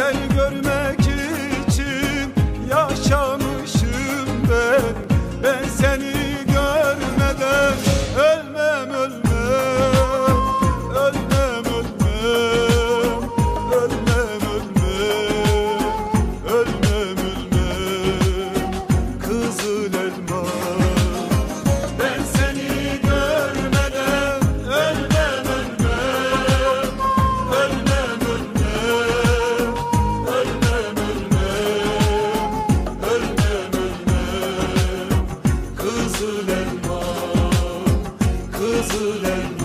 güzel görmek the